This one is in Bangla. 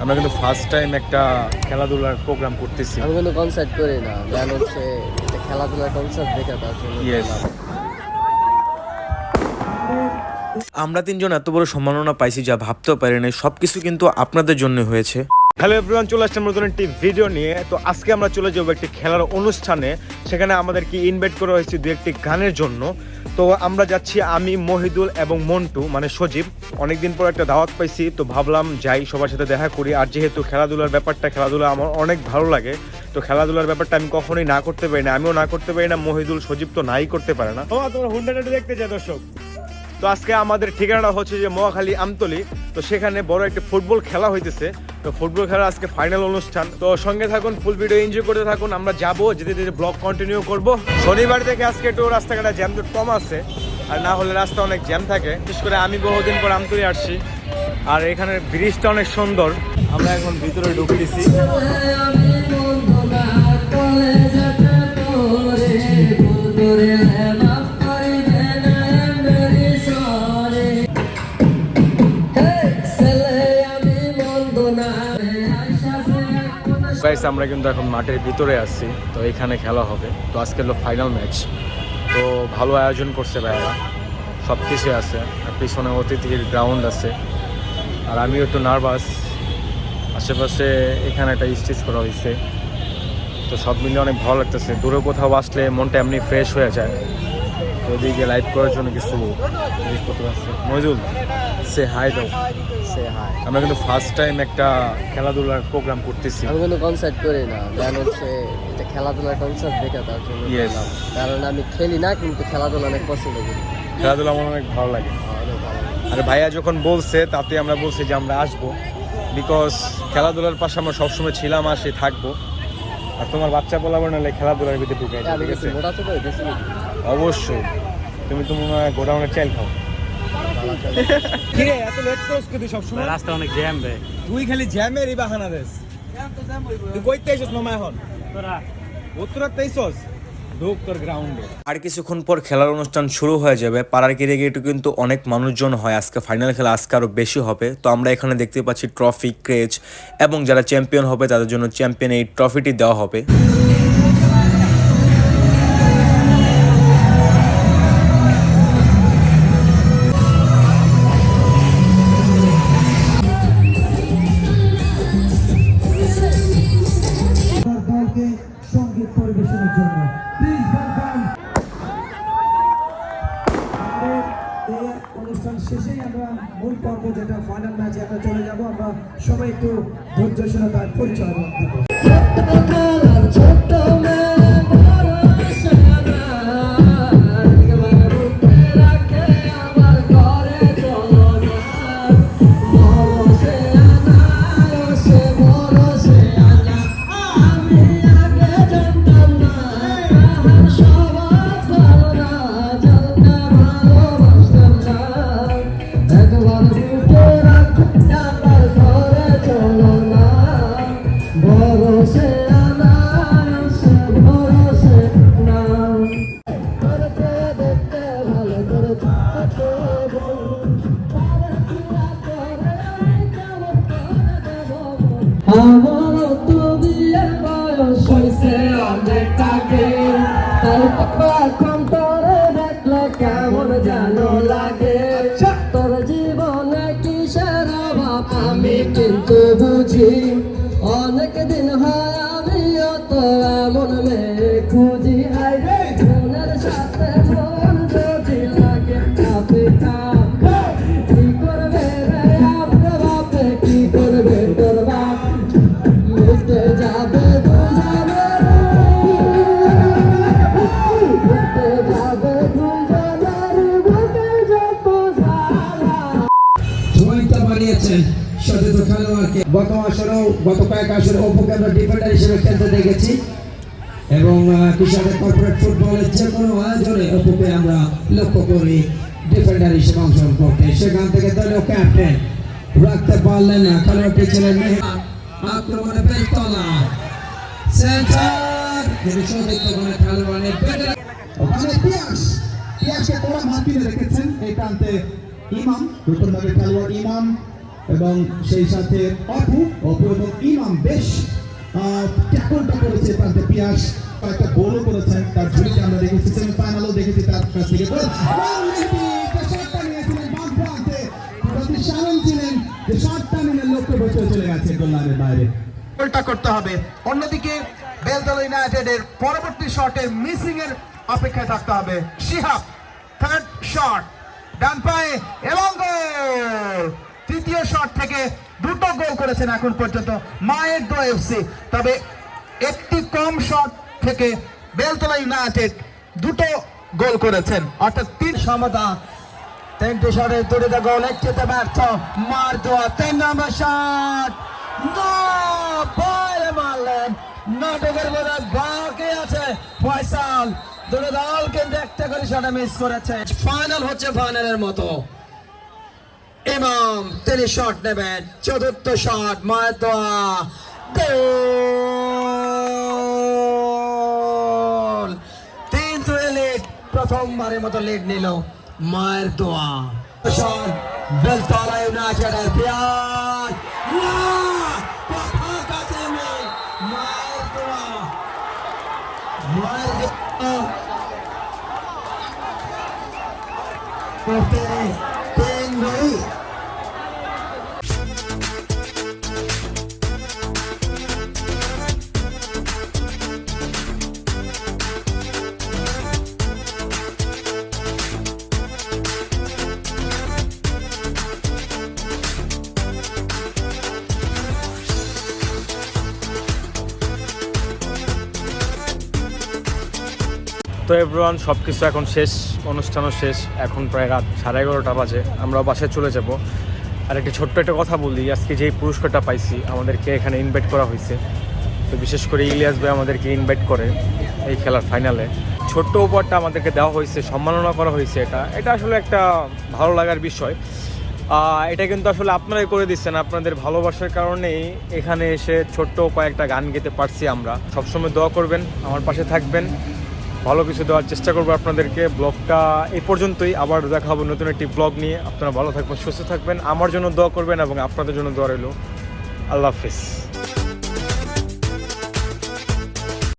আমরা কিন্তু ফার্স্ট টাইম একটা খেলাধুলার প্রোগ্রাম করতেছি। আমি কিন্তু কনসার্ট করি না। গান হচ্ছে একটা খেলাধুলার কনসার্ট দেখা তার জন্য. আমরা তিনজন এত বড় সম্মাননা পাইছি যা ভাবতেও পারি নাই। সবকিছু কিন্তু আপনাদের জন্য হয়েছে। হ্যালো এভরিওয়ান চলে নতুন একটি ভিডিও নিয়ে। তো আজকে আমরা চলে যাব একটি খেলার অনুষ্ঠানে। সেখানে আমাদেরকে ইনভাইট করা হয়েছে দু একটি গানের জন্য। তো আমরা যাচ্ছি আমি মহিদুল এবং মন্টু মানে সজীব। অনেকদিন পর একটা দাওয়াত পাইছি তো ভাবলাম যাই সবার সাথে দেখা করি। আর যেহেতু খেলাধুলার ব্যাপারটা খেলাধুলা আমার অনেক ভালো লাগে তো খেলাধুলার ব্যাপারটা আমি কখনোই না করতে পারি না। আমিও না করতে পারি না মহিদুল সজীব তো নাই করতে পারে না। ও তোমার হুন্ডাটা দেখতে চাই দর্শক। তো আজকে আমাদের ঠিকানাটা হচ্ছে যে মহাখালী আমতলি। তো সেখানে বড় একটা ফুটবল খেলা হইতেছে। তো ফুটবল খেলা আজকে ফাইনাল অনুষ্ঠান। তো সঙ্গে থাকুন ফুল ভিডিও এনজয় করতে থাকুন। আমরা যাব, যেতে যেতে ব্লগ কন্টিনিউ করব। শনিবার থেকে আজকে একটু রাস্তাঘাটে জ্যাম তো কম আছে, আর না হলে রাস্তা অনেক জ্যাম থাকে। বিশেষ করে আমি বহুদিন পর আমতলি আসছি, আর এখানে ব্রিজটা অনেক সুন্দর। আমরা এখন ভিতরে ঢুকতেছি। গাইস আমরা কিন্তু এখন মাঠের ভিতরে আছি, তো এখানে খেলা হবে। তো আজকে হলো ফাইনাল ম্যাচ তো ভালো আয়োজন করছে ভাইয়া সব কিছু আছে। আর পিছনে অতিথির গ্রাউন্ড আছে। আর আমিও একটু নার্ভাস আশেপাশে এখানে একটা স্টেজ করা হয়েছে। তো সব মিলে অনেক ভালো লাগতেছে। দূরে কোথাও আসলে মনটা এমনি ফ্রেশ হয়ে যায়। ওদিকে লাইভ করার জন্য কিছু জিনিসপত্র আছে। মজুল সে হাই দাও। সে হাই আমরা কিন্তু ফার্স্ট টাইম একটা খেলাধুলার প্রোগ্রাম করতেছি। আমি কোনো কনসার্ট করি না। গান হচ্ছে একটা খেলাধুলার কনসার্ট দেখে তার জন্য কারণ আমি খেলি না কিন্তু খেলাধুলা অনেক পছন্দ করি। খেলাধুলা আমার অনেক ভালো লাগে। লাগে। আর ভাইয়া যখন বলছে তাতে আমরা বলছি যে আমরা আসব। বিকজ খেলাধুলার পাশে আমরা সবসময় ছিলাম আসি থাকব। আর তোমার বাচ্চা বলাবো নাহলে খেলাধুলার ভিতরে ঢুকে ঠিক আছে? অবশ্যই। তুমি তো মনে হয় গোডাউনের চাইল খাও। কি এত লেট করছ তুই সবসময়? রাস্তা অনেক জ্যাম রে। তুই খালি জ্যামেরই বাহানা দেস তুই কইতে আইছস মামা এখন? তোরা। উত্তরাতে আইছস ঢুক তোর গ্রাউন্ডে আর কিছুক্ষণ পর খেলার অনুষ্ঠান শুরু হয়ে যাবে। পাড়ার গিয়ে কিন্তু অনেক মানুষজন হয়। আজকে ফাইনাল খেলা আজকে আরও বেশি হবে। তো আমরা এখানে দেখতে পাচ্ছি ট্রফি ক্রেজ এবং যারা চ্যাম্পিয়ন হবে তাদের জন্য চ্যাম্পিয়ন এই ট্রফিটি দেওয়া হবে। এই অনুষ্ঠান শেষেই আমরা মূল পর্ব যেটা ফাইনাল ম্যাচে আমরা চলে যাব, আমরা সবাই একটু ধৈর্যশীলতার পরিচয় দেবো। ছোট্ট অনেক সতীর্থ গত আসরেও গত কয়েক আসরে অপুকে ডিফেন্ডার হিসেবে খেলতে দেখেছি। এবং কৃষকের কর্পোরেট ফুটবলের যে কোনো আয়োজনে অপুকে আমরা লক্ষ্য করি ডিফেন্ডার হিসেবে অংশগ্রহণ করতে। সেখান থেকে দলীয় ক্যাপ্টেন রাখতে পারলেন না। খেলোয়াড়টি ছিলেন আক্রমণে বেলতলা। সেন্টার ইমাম নতুনভাবে খেলোয়াড় ইমাম। এবং সেই সাথে অপু অপু এবং ইমাম বেশ ট্যাকলটা করেছে প্রান্তে পিয়াস, কয়েকটা গোলও করেছেন, তার ঝুলিতে আমরা দেখেছি সেমিফাইনালও দেখেছি তার কাছ থেকে। অন্যদিকে বেলতলা ইউনাইটেডের পরবর্তী মিসিং এর অপেক্ষায় থাকতে হবে। শিহাব থার্ড শট ডান পায়ে এবং গোল গোল করেছেন এখন পর্যন্ত মায়ের দো এফসি। তবে একটি কম শট থেকে বেলতলা ইউনাইটেড দুটো গোল করেছেন। অর্থাৎ তিন সমতা, তিনটি শটের গোল, একটিতে ব্যর্থ, মার দেওয়া তিন নম্বর শট। মারলেন। নাটকের বোধ বাকি আছে ফয়সাল। দুটো করে শটে মিস করেছে। ফাইনাল হচ্ছে ফাইনালের মতো। ইমাম তিনি শট নেবেন। চতুর্থ শট দেওয়া গোল! তিন দুয়ে লিড প্রথমবারের মতো লিড নিল মায়ের দোয়া শট বেলতলা ইউনাইটেডের পিয়ার না! কথা কাছে তিন দুই তো এভরিওয়ান সব কিছু এখন শেষ, অনুষ্ঠানও শেষ। এখন প্রায় রাত সাড়ে এগারোটা বাজে। আমরা বাসায় চলে যাব। আর একটি ছোট্ট একটা কথা বলি, আজকে যেই পুরস্কারটা পাইছি, আমাদেরকে এখানে ইনভাইট করা হয়েছে। তো বিশেষ করে ইলিয়াস ভাই আমাদেরকে ইনভাইট করে এই খেলার ফাইনালে ছোট্ট উপহারটা আমাদেরকে দেওয়া হয়েছে, সম্মাননা করা হয়েছে এটা। এটা আসলে একটা ভালো লাগার বিষয়। এটা কিন্তু আসলে আপনারাই করে দিচ্ছেন, আপনাদের ভালোবাসার কারণেই এখানে এসে ছোট্ট কয়েকটা গান গেতে পারছি আমরা। সবসময় দোয়া করবেন, আমার পাশে থাকবেন। ভালো কিছু দেওয়ার চেষ্টা করব আপনাদেরকে। ব্লগটা এ পর্যন্তই। আবার দেখা হবে নতুন একটি ব্লগ নিয়ে। আপনারা ভালো থাকবেন, সুস্থ থাকবেন। আমার জন্য দোয়া করবেন এবং আপনাদের জন্য দোয়া রইল। আল্লাহ হাফিজ।